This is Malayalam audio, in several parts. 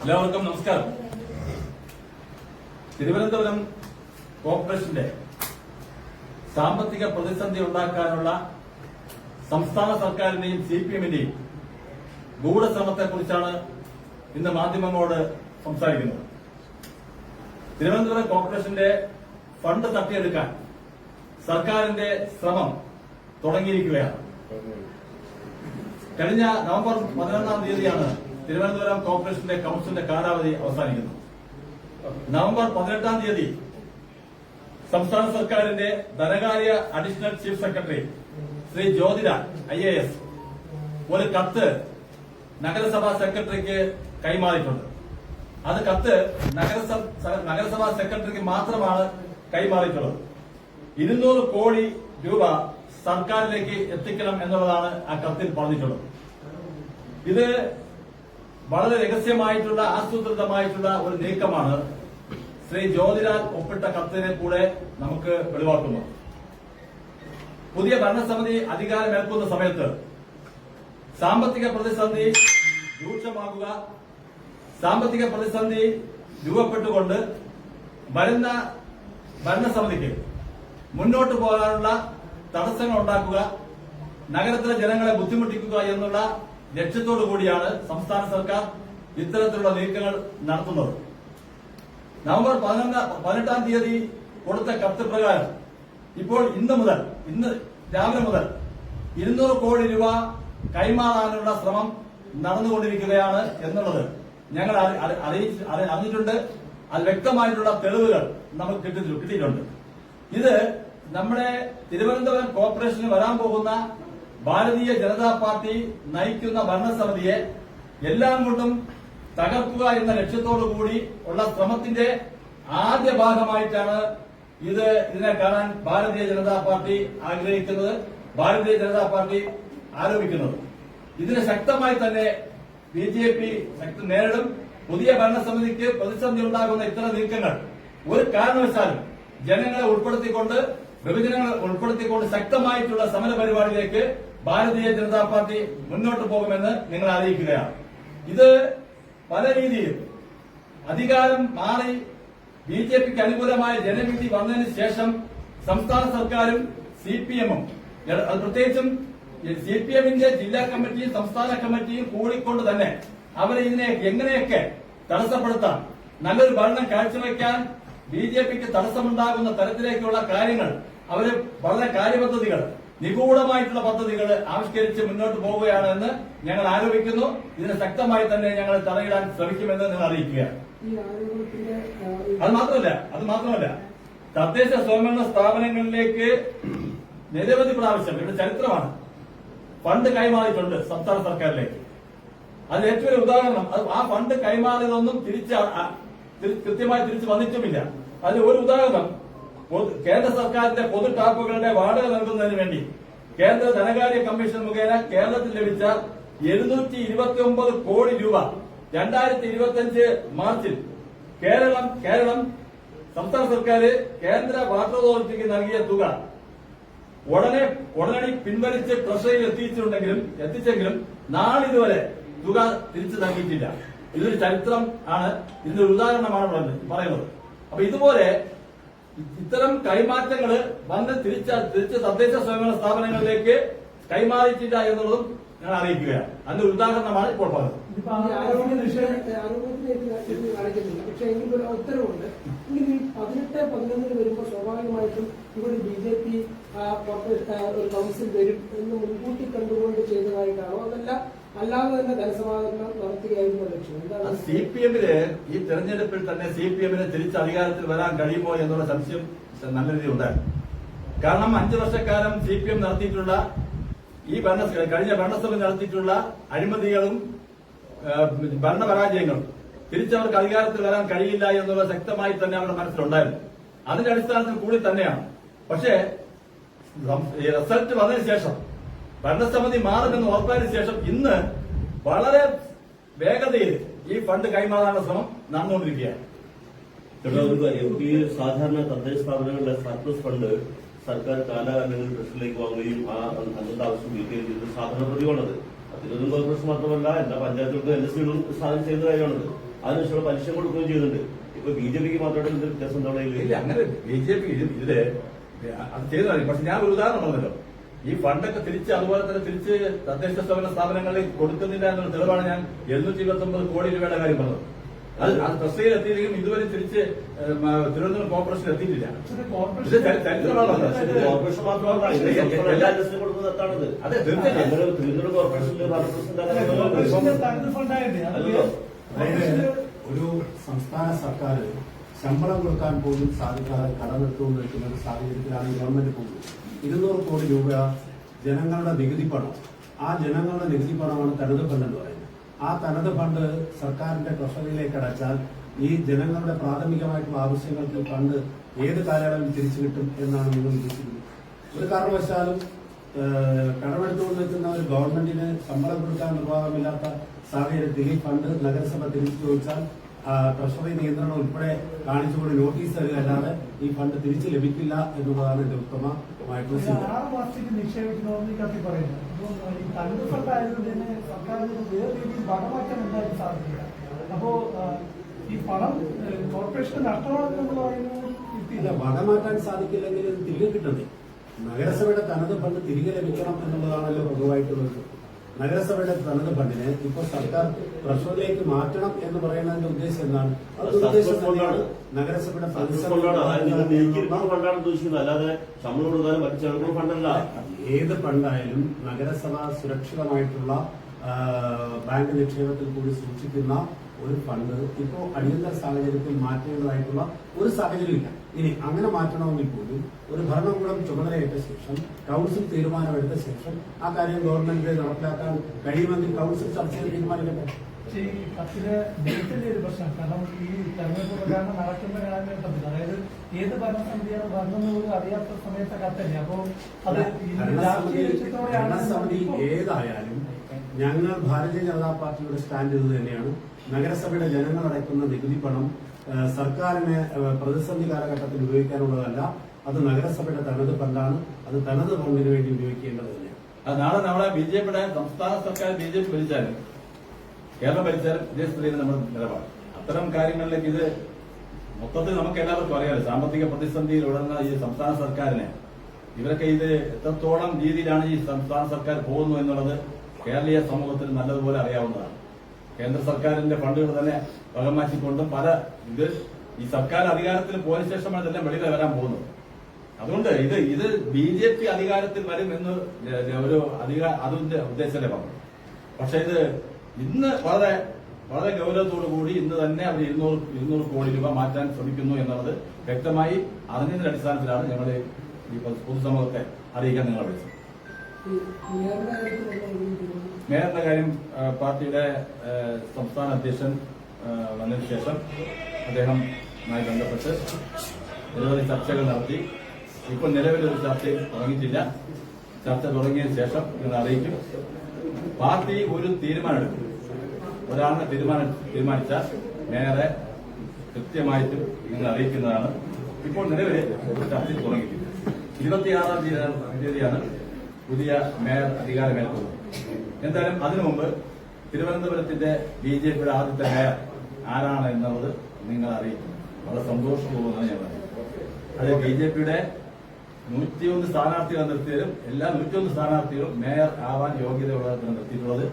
എല്ലാവർക്കും നമസ്കാരം. തിരുവനന്തപുരം കോർപ്പറേഷന്റെ സാമ്പത്തിക പ്രതിസന്ധി ഉണ്ടാക്കാനുള്ള സംസ്ഥാന സർക്കാരിന്റെയും സി പി എമ്മിന്റെയും ഗൂഢശ്രമത്തെക്കുറിച്ചാണ് ഇന്ന് മാധ്യമങ്ങളോട് സംസാരിക്കുന്നത് തിരുവനന്തപുരം കോർപ്പറേഷന്റെ ഫണ്ട് തട്ടിയെടുക്കാൻ സർക്കാരിന്റെ ശ്രമം തുടങ്ങിയിരിക്കുകയാണ്. കഴിഞ്ഞ നവംബർ പതിനൊന്നാം തീയതിയാണ് തിരുവനന്തപുരം കോർപ്പറേഷന്റെ കൌൺസിലിന്റെ കാലാവധി അവസാനിക്കുന്നത്. നവംബർ പതിനെട്ടാം തീയതി സംസ്ഥാന സർക്കാരിന്റെ ധനകാര്യ additional chief secretary Shri Jyothira I A S ഒരു കത്ത് നഗരസഭാ സെക്രട്ടറിക്ക് കൈമാറിയിട്ടുണ്ട്. അത് കത്ത് നഗരസഭ നഗരസഭാ സെക്രട്ടറിക്ക് മാത്രമാണ് കൈമാറിയിട്ടുള്ളത്. ഇരുന്നൂറ് കോടി രൂപ സർക്കാരിലേക്ക് എത്തിക്കണം എന്നുള്ളതാണ് ആ കത്തിൽ പറഞ്ഞിട്ടുള്ളത്. ഇത് വളരെ രഹസ്യമായിട്ടുള്ള ആസൂത്രിതമായിട്ടുള്ള ഒരു നീക്കമാണ് ശ്രീ ജ്യോതിലാൽ ഒപ്പിട്ട കത്തിനെ കൂടെ നമുക്ക് വെളിവാക്കുന്നു പുതിയ ഭരണസമിതി അധികാരമേൽക്കുന്ന സമയത്ത് സാമ്പത്തിക പ്രതിസന്ധി രൂക്ഷമാകുക സാമ്പത്തിക പ്രതിസന്ധി രൂപപ്പെട്ടുകൊണ്ട് വരുന്ന ഭരണസമിതിക്ക് മുന്നോട്ട് പോകാനുള്ള തടസ്സങ്ങൾ ഉണ്ടാക്കുക നഗരത്തിലെ ജനങ്ങളെ ബുദ്ധിമുട്ടിക്കുക എന്നുള്ള ലക്ഷ്യത്തോടു കൂടിയാണ് സംസ്ഥാന സർക്കാർ ഇത്തരത്തിലുള്ള നീക്കങ്ങൾ നടത്തുന്നത്. നവംബർ പതിനെട്ടാം തീയതി കൊടുത്ത കത്ത് പ്രകാരം ഇപ്പോൾ ഇന്ന് മുതൽ ഇന്ന് രാവിലെ മുതൽ ഇരുന്നൂറ് കോടി രൂപ കൈമാറാനുള്ള ശ്രമം നടന്നുകൊണ്ടിരിക്കുകയാണ് എന്നുള്ളത് ഞങ്ങൾ അറി- അറി- അറിഞ്ഞിട്ടുണ്ട്. അത് വ്യക്തമായിട്ടുള്ള തെളിവുകൾ നമുക്ക് കിട്ടി- കിട്ടിയിട്ടുണ്ട്. ഇത് നമ്മുടെ തിരുവനന്തപുരം കോർപ്പറേഷനിൽ വരാൻ പോകുന്ന ഭാരതീയ ജനതാ പാർട്ടി നയിക്കുന്ന ഭരണസമിതിയെ എല്ലാം കൊണ്ടും തകർക്കുക എന്ന ലക്ഷ്യത്തോടു കൂടി ഉള്ള ശ്രമത്തിന്റെ ആദ്യ ഭാഗമായിട്ടാണ് ഇത് ഇതിനെ കാണാൻ ഭാരതീയ ജനതാ പാർട്ടി ആഗ്രഹിക്കുന്നത് ഭാരതീയ ജനതാ പാർട്ടി ആരോപിക്കുന്നത്. ഇതിന് ശക്തമായി തന്നെ ബി ജെ പി നേരിടും. പുതിയ ഭരണസമിതിക്ക് പ്രതിസന്ധി ഉണ്ടാകുന്ന ഇത്തരം നീക്കങ്ങൾ ഒരു കാരണവശാലും ജനങ്ങളെ ഉൾപ്പെടുത്തിക്കൊണ്ട് വിഭജനങ്ങൾ ഉൾപ്പെടുത്തിക്കൊണ്ട് ശക്തമായിട്ടുള്ള സമര പരിപാടിയിലേക്ക് ഭാരതീയ ജനതാ പാർട്ടി മുന്നോട്ട് പോകുമെന്ന് നിങ്ങൾ അറിയിക്കുകയാണ്. ഇത് പല രീതിയിൽ അധികാരം മാറി ബി ജെ പിക്ക് അനുകൂലമായ ജനവിധി വന്നതിന് ശേഷം സംസ്ഥാന സർക്കാരും സി പി എമ്മും പ്രത്യേകിച്ചും സി പി എമ്മിന്റെ ജില്ലാ കമ്മിറ്റിയും സംസ്ഥാന കമ്മിറ്റിയും കൂടിക്കൊണ്ട് തന്നെ അവരെ ഇതിനെ എങ്ങനെയൊക്കെ തടസ്സപ്പെടുത്താം നല്ലൊരു ഭരണം കാഴ്ചവെക്കാൻ ബി ജെ പിക്ക് തടസ്സമുണ്ടാകുന്ന തരത്തിലേക്കുള്ള കാര്യങ്ങൾ അവർ വളരെ കാര്യപദ്ധതികൾ നിഗൂഢമായിട്ടുള്ള പദ്ധതികൾ ആവിഷ്കരിച്ച് മുന്നോട്ട് പോവുകയാണ് എന്ന് ഞങ്ങൾ ആരോപിക്കുന്നു. ഇതിനെ ശക്തമായി തന്നെ ഞങ്ങൾ തടയിടാൻ ശ്രമിക്കുമെന്ന് നിങ്ങൾ അറിയിക്കുക അത് മാത്രമല്ല അത് മാത്രമല്ല തദ്ദേശ സ്വയംഭരണ സ്ഥാപനങ്ങളിലേക്ക് നിരവധി പ്രാവശ്യം ഇവിടെ ചരിത്രമാണ് ഫണ്ട് കൈമാറിയിട്ടുണ്ട് സംസ്ഥാന സർക്കാരിലേക്ക്. അത് ഏറ്റവും ഒരു ഉദാഹരണം ആ ഫണ്ട് കൈമാറിയതൊന്നും തിരിച്ച് കൃത്യമായി തിരിച്ചു വന്നിട്ടുമില്ല. അതിന് ഒരു ഉദാഹരണം കേന്ദ്ര സർക്കാരിന്റെ പൊതു ടാപ്പുകളുടെ വാടക നൽകുന്നതിന് വേണ്ടി കേന്ദ്ര ധനകാര്യ കമ്മീഷൻ മുഖേന കേരളത്തിൽ ലഭിച്ച എഴുന്നൂറ്റി ഇരുപത്തി ഒമ്പത് കോടി രൂപ രണ്ടായിരത്തി ഇരുപത്തി അഞ്ച് മാർച്ചിൽ കേരളം കേരളം സംസ്ഥാന സർക്കാർ കേന്ദ്ര വാട്ടർ അതോറിറ്റിക്ക് നൽകിയ തുക ഉടനെ ഉടനടി പിൻവലിച്ച് ട്രഷറിയിൽ എത്തിച്ചിട്ടുണ്ടെങ്കിലും എത്തിച്ചെങ്കിലും നാളിതുവരെ തുക തിരിച്ചു നൽകിയിട്ടില്ല. ഇതൊരു ചരിത്രം ആണ്. ഇതിന്റെ ഉദാഹരണമാണ് പറയുന്നത്. അപ്പൊ ഇതുപോലെ ഇത്തരം കൈമാറ്റങ്ങൾ വന്ന് തിരിച്ച തിരിച്ച് തദ്ദേശ സ്വയംഭരണ സ്ഥാപനങ്ങളിലേക്ക് കൈമാറിയിട്ടില്ല എന്നുള്ളതും ഞാൻ അറിയിക്കുകയാണ്. അതിന്റെ ഉദാഹരണമാണ് ഇപ്പോൾ പറഞ്ഞത്. പക്ഷേ എങ്കിലും ഒരു പതിനെട്ട് പതിനൊന്നിന് വരുമ്പോൾ സ്വാഭാവികമായിട്ടും ഇവിടെ ബി ജെ പി ഒരു കൗൺസിൽ വരും എന്ന് മുൻകൂട്ടി കണ്ടുകൊണ്ട് ചെയ്തതായിട്ടാണോ? അതല്ല അല്ലാതെ തന്നെ ധനസമാഹരണം നടത്തുകയായിരുന്നു ലക്ഷ്യം. എന്താണ് സി പി എമ്മിന് ഈ തെരഞ്ഞെടുപ്പിൽ തന്നെ സി പി എമ്മിന് തിരിച്ച് അധികാരത്തിൽ വരാൻ കഴിയുമോ എന്നുള്ള സംശയം നല്ല രീതിയിൽ ഉണ്ടായിരുന്നു. കാരണം അഞ്ചു വർഷക്കാലം സി പി എം നടത്തിയിട്ടുള്ള ഈ ഭരണ കഴിഞ്ഞ ഭരണസഭ നടത്തിയിട്ടുള്ള അഴിമതികളും ഭരണപരാജയങ്ങളും തിരിച്ചവർക്ക് അധികാരത്തിൽ വരാൻ കഴിയില്ല എന്നുള്ള ശക്തമായി തന്നെ അവരുടെ മനസ്സിലുണ്ടായിരുന്നു. അതിന്റെ അടിസ്ഥാനത്തിൽ കൂടി തന്നെയാണ് പക്ഷേ ഈ റിസൾട്ട് വന്നതിന് ശേഷം ഭരണസമിതി മാറുമെന്ന് ഉറപ്പായതിനു ശേഷം ഇന്ന് വളരെ വേഗതയിൽ ഈ ഫണ്ട് കൈമാറാനുള്ള ശ്രമം നടന്നുകൊണ്ടിരിക്കുകയാണ്. ഈ സാധാരണ തദ്ദേശ സ്ഥാപനങ്ങളുടെ സർപ്ലസ് ഫണ്ട് സർക്കാർ കാലാകാലങ്ങളിൽ ട്രസ്റ്റിലേക്ക് വാങ്ങുകയും ആ അന്നത്തെ ആവശ്യം വീട്ടുകയും ചെയ്തത് സാധാരണ പതിവാണത് അതിലൊന്നും കോൺഗ്രസ് മാത്രമല്ല എല്ലാ പഞ്ചായത്തുകൾക്കും എൻ എസ് സികളും സാധനം ചെയ്യുന്ന കാര്യമാണത്. അതിനുശേഷം പലിശ കൊടുക്കുകയും ചെയ്യുന്നുണ്ട്. ഇപ്പൊ ബി ജെ പിക്ക് മാത്രമായിട്ട് വ്യത്യാസം എന്താ ഇല്ല അങ്ങനെ ബി ജെ പി ഇതിൽ അത് ചെയ്തതാണ് പക്ഷെ ഞാൻ ഒരു ഉദാഹരണം പറഞ്ഞല്ലോ. ഈ ഫണ്ടൊക്കെ തിരിച്ച് അതുപോലെ തന്നെ തിരിച്ച് തദ്ദേശ സ്വയംഭരണ സ്ഥാപനങ്ങളിൽ കൊടുക്കുന്നില്ല എന്നൊരു തെളിവാണ് ഞാൻ എഴുന്നൂറ്റി ഇരുപത്തി ഒമ്പത് കോടി രൂപയുടെ കാര്യം പറഞ്ഞത്. അത് അത് ട്രസ്റ്റിയിൽ എത്തിയില്ലെങ്കിലും ഇതുവരെ തിരിച്ച് തിരുവനന്തപുരം കോർപ്പറേഷൻ എത്തിയിട്ടില്ല. അതെ. തീർച്ചയായും. അങ്ങനെ തിരുവനന്തപുരം കോർപ്പറേഷനിൽ ഭരണപ്രസിഡന്റ് കോർപ്പറേഷന്റെ തനത് ഫണ്ടായിട്ട് ഒരു സംസ്ഥാന സർക്കാർ ശമ്പളം കൊടുക്കാൻ പോലും സാധിക്കാതെ കടമെടുത്തുകൊണ്ട് നിൽക്കുന്ന ഒരു സാഹചര്യത്തിലാണ് ഗവൺമെന്റ് പോകുന്നത്. ഇരുന്നൂറ് കോടി രൂപ ജനങ്ങളുടെ നികുതി പണം. ആ ജനങ്ങളുടെ നികുതി പണമാണ് തനത് ഫണ്ട് എന്ന് പറയുന്നത്. ആ തനത് ഫണ്ട് സർക്കാരിന്റെ ട്രഷറിയിലേക്ക് അടച്ചാൽ ഈ ജനങ്ങളുടെ പ്രാഥമികമായിട്ടുള്ള ആവശ്യങ്ങൾക്ക് ഫണ്ട് ഏത് കാലയളവിൽ തിരിച്ചു കിട്ടും എന്നാണ് നിങ്ങൾ ഉദ്ദേശിക്കുന്നത് ഒരു കാരണവശാലും കടമെടുത്തുകൊണ്ട് നിൽക്കുന്ന ഒരു ഗവൺമെന്റിന് ശമ്പളം കൊടുക്കാൻ നിർവാഹമില്ലാത്ത സാഹചര്യത്തിൽ ഈ ഫണ്ട് നഗരസഭ തിരിച്ചു ചോദിച്ചാൽ ട്രഷറി നിയന്ത്രണം ഉൾപ്പെടെ കാണിച്ചുകൊണ്ട് നോട്ടീസ് തരികയല്ലാതെ ഈ ഫണ്ട് തിരിച്ചു ലഭിക്കില്ല എന്നുള്ളതാണ് എന്റെ ഉത്തമമായിട്ടുള്ള വടമാറ്റാൻ അപ്പോ ഈ പണം നഷ്ടമാണെന്ന് പറയുന്നത് സാധിക്കില്ലെങ്കിൽ ഇത് തിരികെ കിട്ടണ്ടേ? നഗരസഭയുടെ തനത് ഫണ്ട് തിരികെ ലഭിക്കണം എന്നുള്ളതാണല്ലോ പൊതുവായിട്ടുള്ളത് നഗരസഭയുടെ തനത് ഫണ്ടിനെ ഇപ്പോൾ സർക്കാർ ട്രഷറിലേക്ക് മാറ്റണം എന്ന് പറയുന്നതിന്റെ ഉദ്ദേശം എന്താണ്? അത് ഉദ്ദേശം. തന്നെയാണ് നഗരസഭയുടെ ഉദ്ദേശിക്കുന്നത്. അല്ലാതെ ശമ്പളം കൊടുക്കാനും മറ്റു ഫണ്ടല്ല. ഏത് ഫണ്ടായാലും നഗരസഭ സുരക്ഷിതമായിട്ടുള്ള ബാങ്ക് നിക്ഷേപത്തിൽ കൂടി സൂക്ഷിക്കുന്ന ഒരു ഫണ്ട് ഇപ്പോൾ അടിയന്തര സാഹചര്യത്തിൽ മാറ്റേണ്ടതായിട്ടുള്ള ഒരു സാഹചര്യമില്ല. ഇനി അങ്ങനെ മാറ്റണമെങ്കിൽ പോലും ഒരു ഭരണകൂടം ചുമതലയേറ്റ ശേഷം കൗൺസിൽ തീരുമാനമെടുത്ത ശേഷം ആ കാര്യം ഗവൺമെന്റ് നടപ്പിലാക്കാൻ കഴിയുമെങ്കിൽ കൗൺസിൽ ചർച്ച ചെയ്ത് തീരുമാനിക്കട്ടെ. പക്ഷേ ഈ കത്തിലെ ഡേറ്റിന്റെ ഒരു പ്രശ്നം. കാരണം ഈ തെരഞ്ഞെടുപ്പ് പ്രചാരണം നടക്കുന്ന കാലഘട്ടത്തിൽ അതായത് ഏത് ഭരണസമിതിയാണ് വരുന്നത് പോലും അറിയാത്ത സമയത്തെ കത്തല്ലേ? അപ്പോ അത് ഭരണസമിതി ഏതായാലും ഞങ്ങൾ ഭാരതീയ ജനതാ പാർട്ടിയുടെ സ്റ്റാൻഡ് ഇത് തന്നെയാണ് നഗരസഭയുടെ ജനങ്ങൾ അടയ്ക്കുന്ന നികുതി പണം സർക്കാരിന് പ്രതിസന്ധി കാലഘട്ടത്തിൽ ഉപയോഗിക്കാനുള്ളതല്ല അത് നഗരസഭയുടെ തനത് ഫണ്ടാണ് അത് തനത് ഫണ്ടിന് വേണ്ടി ഉപയോഗിക്കേണ്ടത് തന്നെയാണ്. നാളെ നമ്മളെ ബി ജെ പിയുടെ സംസ്ഥാന സർക്കാർ ബി ജെ പി ഭരിച്ചാലും കേരളം ഭരിച്ചാലും ഇതേ സ്ഥിതിയിൽ നമ്മൾ നിലപാട്. അത്തരം കാര്യങ്ങളിലേക്ക് ഇത് മൊത്തത്തിൽ നമുക്ക് എല്ലാവർക്കും അറിയാലോ സാമ്പത്തിക പ്രതിസന്ധിയിൽ ഉടർന്ന ഈ സംസ്ഥാന സർക്കാരിനെ ഇവരൊക്കെ ഇത് എത്രത്തോളം രീതിയിലാണ് ഈ സംസ്ഥാന സർക്കാർ പോകുന്നു എന്നുള്ളത് കേരളീയ സമൂഹത്തിന് നല്ലതുപോലെ അറിയാവുന്നതാണ്. കേന്ദ്ര സർക്കാരിന്റെ ഫണ്ടുകൾ തന്നെ വകമാറ്റിക്കൊണ്ടും പല ഇത് ഈ സർക്കാർ അധികാരത്തിൽ പോയ ശേഷമാണ് ഇതെല്ലാം വെളിയിൽ വരാൻ പോകുന്നത്. അതുകൊണ്ട് ഇത് ഇത് ബി ജെ പി അധികാരത്തിൽ വരും എന്ന് ഒരു അധികാര അതിന്റെ ഉദ്ദേശമല്ലേ പറഞ്ഞു. പക്ഷെ ഇത് ഇന്ന് വളരെ വളരെ ഗൗരവത്തോടു കൂടി ഇന്ന് തന്നെ അവർ ഇരുന്നൂറ് ഇരുന്നൂറ് കോടി രൂപ മാറ്റാൻ ശ്രമിക്കുന്നു എന്നുള്ളത് വ്യക്തമായി അറിഞ്ഞതിന്റെ അടിസ്ഥാനത്തിലാണ് ഞങ്ങൾ ഈ പൊതുസമൂഹത്തെ അറിയിക്കാൻ നിങ്ങളെ വിളിച്ചത്. മേയറിന്റെ കാര്യം പാർട്ടിയുടെ സംസ്ഥാന അധ്യക്ഷൻ വന്നതിന് ശേഷം അദ്ദേഹവുമായി ബന്ധപ്പെട്ട് നിരവധി ചർച്ചകൾ നടത്തി. ഇപ്പോൾ നിലവിലൊരു ചർച്ചയും തുടങ്ങിയിട്ടില്ല. ചർച്ച തുടങ്ങിയതിന് ശേഷം നിങ്ങൾ അറിയിക്കും. പാർട്ടി ഒരു തീരുമാനമെടുക്കും. ഒരാളിനെ തീരുമാനം തീരുമാനിച്ചാൽ മേയറെ കൃത്യമായിട്ടും നിങ്ങൾ അറിയിക്കുന്നതാണ്. ഇപ്പോൾ നിലവിൽ ചർച്ച തുടങ്ങിയിട്ടില്ല. ഇരുപത്തിയാറാം തീയതി തീയതിയാണ് പുതിയ മേയർ അധികാരമേൽക്കുന്നത്. എന്തായാലും അതിനു മുമ്പ് തിരുവനന്തപുരത്തിന്റെ ബി ജെ പിയുടെ ആദ്യത്തെ മേയർ ആരാണ് എന്നുള്ളത് നിങ്ങൾ അറിയിക്കും. വളരെ സന്തോഷപൂർവമാണ് ഞാൻ പറയുന്നത് അത് ബി ജെ പിയുടെ നൂറ്റിയൊന്ന് സ്ഥാനാർത്ഥികളെ നിർത്തിയതിലും എല്ലാ നൂറ്റിയൊന്ന് സ്ഥാനാർത്ഥികളും മേയർ ആവാൻ യോഗ്യതയുള്ളവരെ നിർത്തിയിട്ടുള്ളത്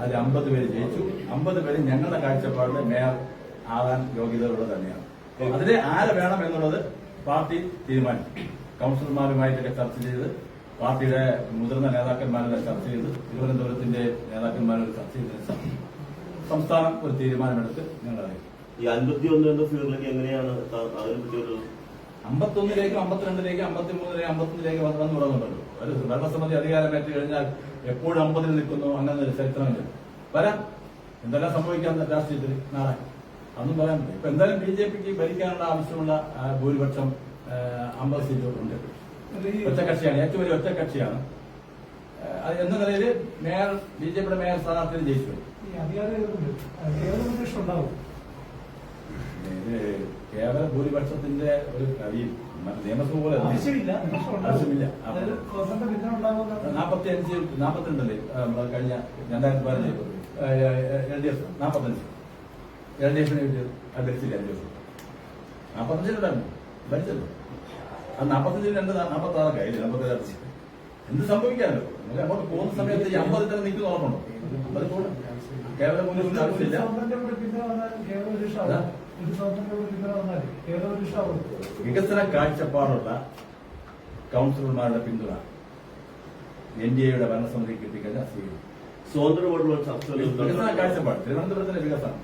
അതിൽ അമ്പത് പേര് ജയിച്ചു. അമ്പത് പേര് ഞങ്ങളുടെ കാഴ്ചപ്പാടിൽ മേയർ ആവാൻ യോഗ്യതയുള്ളത് തന്നെയാണ്. അതിലെ ആരെ വേണം എന്നുള്ളത് പാർട്ടി തീരുമാനിക്കും കൗൺസിലർമാരുമായിട്ടൊക്കെ ചർച്ച ചെയ്ത് പാർട്ടിയുടെ മുതിർന്ന നേതാക്കന്മാരുടെ ചർച്ച ചെയ്ത് തിരുവനന്തപുരത്തിന്റെ നേതാക്കന്മാരുടെ ചർച്ച ചെയ്തതിന് സംസ്ഥാനം ഒരു തീരുമാനമെടുത്ത് ഞങ്ങൾ അറിയിക്കും ഈ അൻപത്തി ഒന്ന് എന്ന ഫിഗറിലേക്ക് എങ്ങനെയാണ് ത- അതിനെ പറ്റി ഒരു അമ്പത്തൊന്നിലേക്കും അമ്പത്തിരണ്ടിലേക്കും അമ്പത്തിമൂന്നിലേക്കും അമ്പത്തൊന്നിലേക്ക് വന്ന് വന്നു തുടങ്ങുന്നുണ്ടല്ലോ ഒരു ഭരണസമിതി അധികാരമേറ്റ് കഴിഞ്ഞാൽ എപ്പോഴും അമ്പതിൽ നിൽക്കുന്നു അങ്ങനെ ഒരു ചരിത്രമില്ല. വരാം. എന്തെല്ലാം സംഭവിക്കാം രാഷ്ട്രീയത്തിൽ? നാളെ. അതൊന്നും പറയാൻ പറ്റില്ല. ഇപ്പൊ എന്തായാലും ബി ജെ പിക്ക് ഭരിക്കാനുള്ള ആവശ്യമുള്ള ഭൂരിപക്ഷം അമ്പത് സീറ്റുകളുണ്ട് ഈ ഒറ്റക്കക്ഷിയാണ്. ഏറ്റവും വലിയ ഒറ്റക്കക്ഷിയാണ്. അത് എന്ന നിലയിൽ മേയർ ബി ജെ പിയുടെ മേയർ സ്ഥാനാർത്ഥി ജയിച്ചു. കേവല ഭൂരിപക്ഷത്തിന്റെ ഒരു കഴിയും നിയമസഭ പോലെ. ആവശ്യമില്ല. നാൽപ്പത്തി അഞ്ച് നാപ്പത്തിരണ്ടല്ലേ? നമ്മൾ കഴിഞ്ഞ രണ്ടായിരത്തി പതിനഞ്ച് എൽ ഡി എഫ് നാപ്പത്തഞ്ച് എൽ ഡി എഫിന് കിട്ടിയത് ഭരിച്ചില്ല എൽ ഡി എഫ് നാപ്പത്തഞ്ചിലുണ്ടായിരുന്നു ഭരിച്ചല്ലോ. അത് നാൽപ്പത്തഞ്ചിൽ രണ്ട് നാൽപ്പത്തി ആറ് കഴിഞ്ഞു നാൽപ്പത്തി എന്ത് സംഭവിക്കാമല്ലോ നമുക്ക് അങ്ങോട്ട് പോകുന്ന സമയത്ത് ഈ അമ്പത് തന്നെ നിൽക്കുന്ന ഓർമ്മണോ. കേവല ഒരു ആവശ്യമില്ല സ്വതന്ത്രന്റെ കൂടെ കേവല. ഒരു സ്വതന്ത്രന്റെ കൂടെ പിന്തുണ കേവല ഭൂരിപക്ഷം ആവും. വികസന കാഴ്ചപ്പാടുള്ള കൗൺസിലർമാരുടെ പിന്തുണ എൻ ഡി എയുടെ ഭരണസമിതി കിട്ടിക്കഴിഞ്ഞാൽ സ്വീകരിക്കും സ്വതന്ത്രമായിട്ടുള്ള ചർച്ചകൾ വികസന കാഴ്ചപ്പാട് തിരുവനന്തപുരത്തിന്റെ വികസനം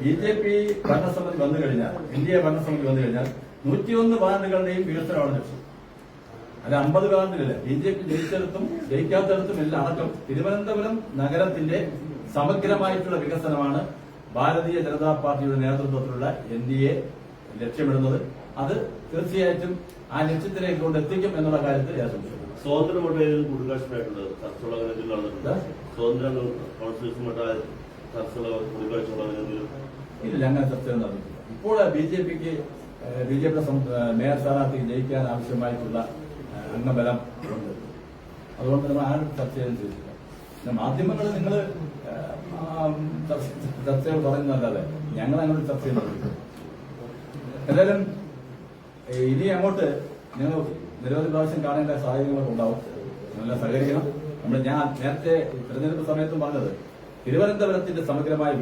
ബി ജെ പി ഭരണസമിതി വന്നു കഴിഞ്ഞാൽ എൻ ഡി എ ഭരണസമിതി വന്നു കഴിഞ്ഞാൽ നൂറ്റിയൊന്ന് വാർഡുകളുടെയും വികസനമാണ് ലക്ഷ്യം. അത് അമ്പത് വാർഡുകളില്ല ബി ജെ പി ജയിച്ചിടത്തും ജയിക്കാത്തിടത്തും എല്ലാം അടക്കം തിരുവനന്തപുരം നഗരത്തിന്റെ സമഗ്രമായിട്ടുള്ള വികസനമാണ് ഭാരതീയ ജനതാ പാർട്ടിയുടെ നേതൃത്വത്തിലുള്ള എൻ ഡി എ ലക്ഷ്യമിടുന്നത്. അത് തീർച്ചയായിട്ടും ആ ലക്ഷ്യത്തിലേക്ക് കൊണ്ട് എത്തിക്കും എന്നുള്ള കാര്യത്തിൽ ഞാൻ കൂടിക്കാഴ്ചയായിട്ടുള്ളത് നടന്നിട്ടുണ്ട്. സ്വതന്ത്ര എന്തെങ്കിലും? ഇല്ല അങ്ങനെ ചർച്ച നടന്നിട്ടില്ല. ഇപ്പോൾ ബി ജെ പിക്ക് ബി ജെ പിയുടെ മേയർ സ്ഥാനാർത്ഥി ജയിക്കാൻ ആവശ്യമായിട്ടുള്ള അംഗബലം ഉണ്ട്. അതുകൊണ്ട് നമ്മൾ ആരും ചർച്ച ചെയ്യാൻ ചോദിച്ചില്ല പിന്നെ മാധ്യമങ്ങൾ നിങ്ങൾ ചർച്ചകൾ പറയുന്നതല്ലാതെ ഞങ്ങൾ അങ്ങോട്ട് ചർച്ച ചെയ്യുന്നുണ്ട് എന്തായാലും ഇനി അങ്ങോട്ട് നിങ്ങൾ നിരവധി പ്രാവശ്യം കാണേണ്ട സാഹചര്യങ്ങളൊക്കെ ഉണ്ടാവും. നല്ല സഹകരിക്കണം. നമ്മൾ ഞാൻ നേരത്തെ തിരഞ്ഞെടുപ്പ് സമയത്തും പറഞ്ഞത് തിരുവനന്തപുരത്തിന്റെ സമഗ്രമായ